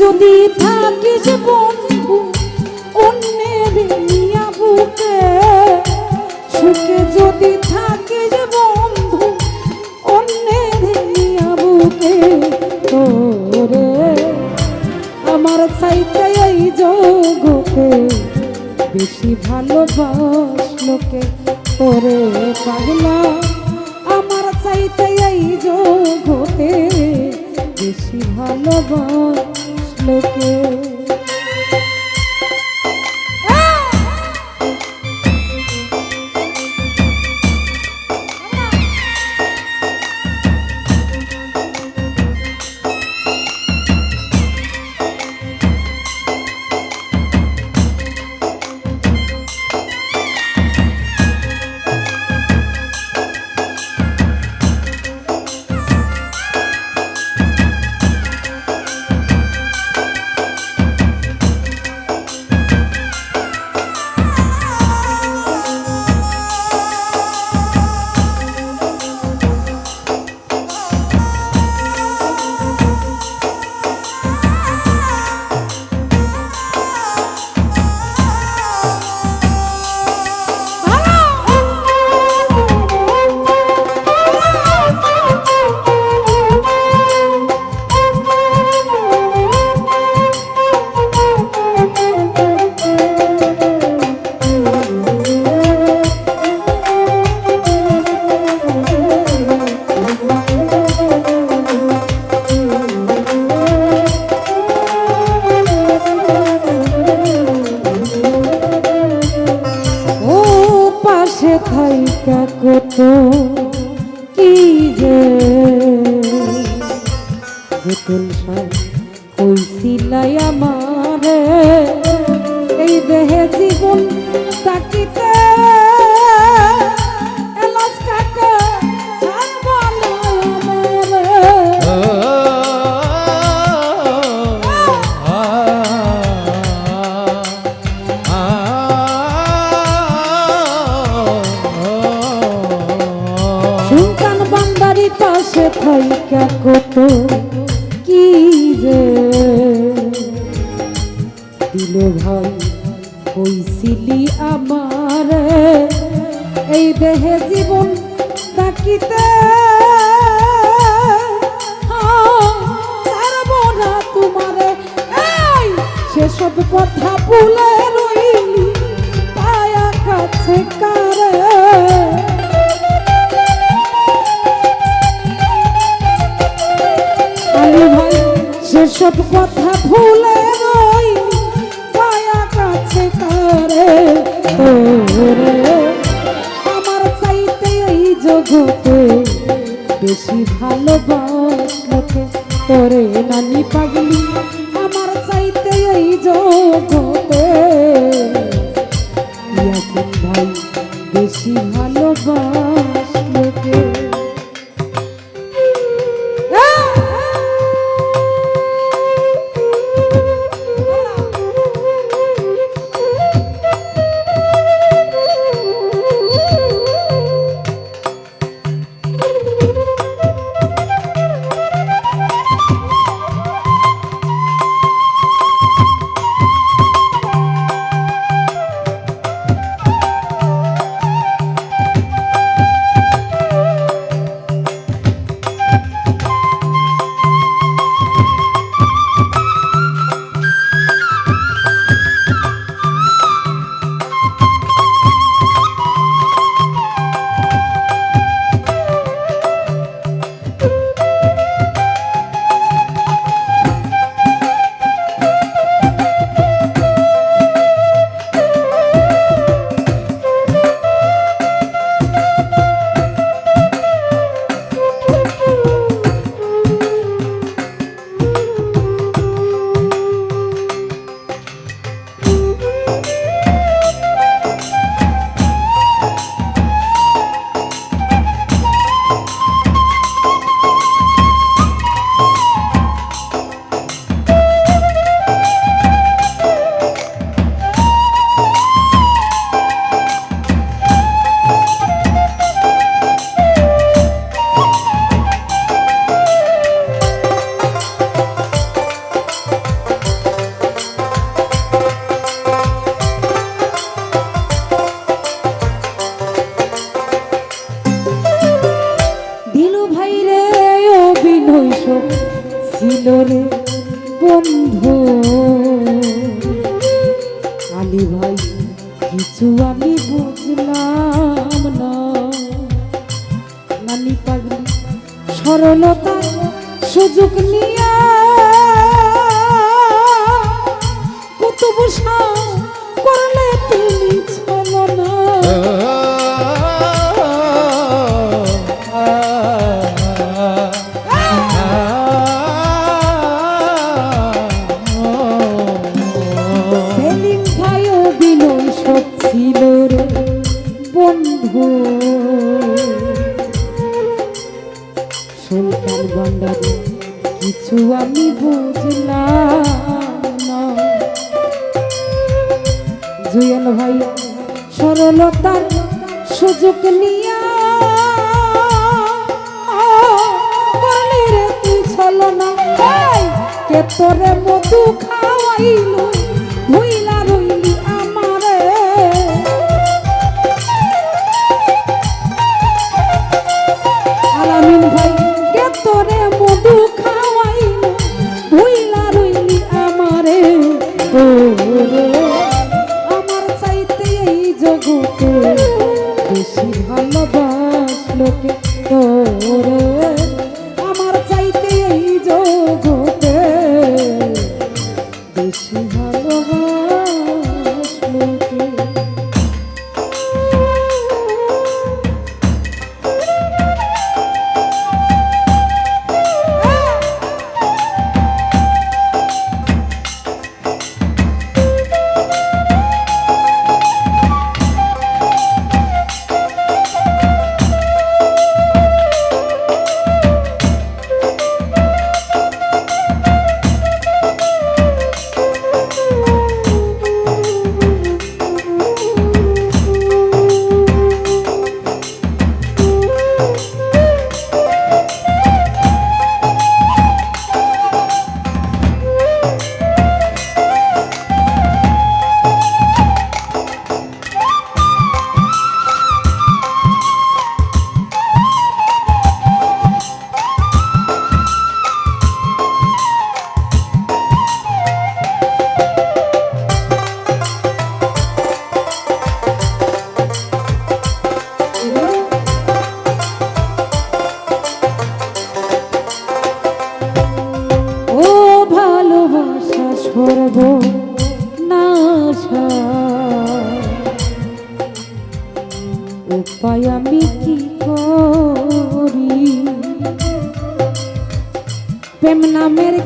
যদি থাকিস বন্ধু, অন্যের নিয়া বুকে, সুখে যদি থাকিস বন্ধু, অন্যের নিয়া বুকে তোরে আমার চাইতে এই জগতে বেশি ভালোবাস লোকে তোরে পাগলা, আমার চাইতে এই জগতে বেশি ভালোবাস লোকে। গোতল সাই কইছিলাই আমারে এই দেহে জীবন তাকিতে কত তাকিতে ছাড়বো না তোমারে। সেসব কথা ভুলে রইলি পায়া কাছে কারে। আলী ভাই, সেসব কথা ভুলে রইলি পায়া কাছে কারে। এই জগতে বেশি ভালোবাসলোকে তোরে নানি পাগলি আমার চাইতে এই জগতে। ভাই বেশি ভালোবাসলোকে রে বন্ধু। আলী ভাই, কিছু আমি বুঝলাম না। নানি পাগলি, সরলতা সুযোগ নিয়ে। কুতুবুসা করলে তুমি চলো সুলতান ভান্ডারে কিছু আমি বুঝলাম জুয়েল ভাই সরলতার সুযোগ নিয়া করলি রে তুই চলো না। এই, কে তোরে মধু খাওয়াইলো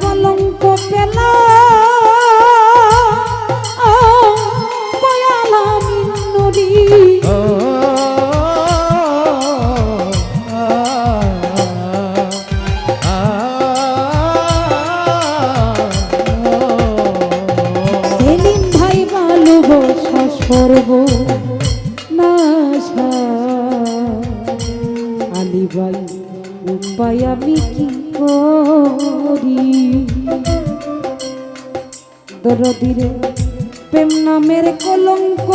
কলঙ্ক পেলা কয়ালামি নদী সেলিম সর্ব নাশা আলী উপায় আমি কি করি দরদিরে প্রেম নামের কলঙ্ক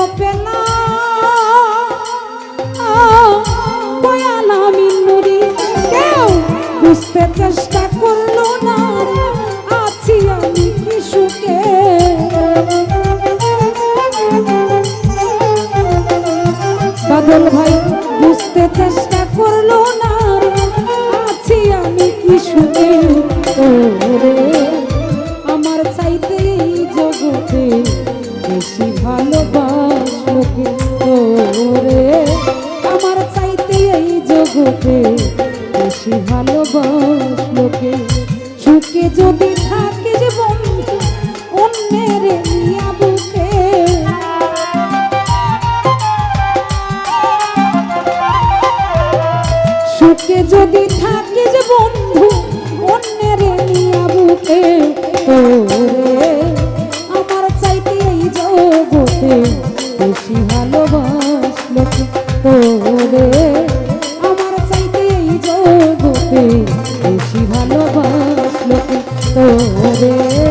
নুরি কেউ বুঝতে চেষ্টা বেশি ভালোবাসলোকে ওরে আমার চাইতে এই জগতে বেশি ভালোবাসলোকে সুখে যদি থাকিস বন্ধু অন্যের সুখে যদি থাকিস বন্ধু অন্যের নিয়া বুকে। তোরে বেশি ভালোবাসলো তোরে আমার চাইতে এই জগতে বেশি ভালোবাসলো তোরে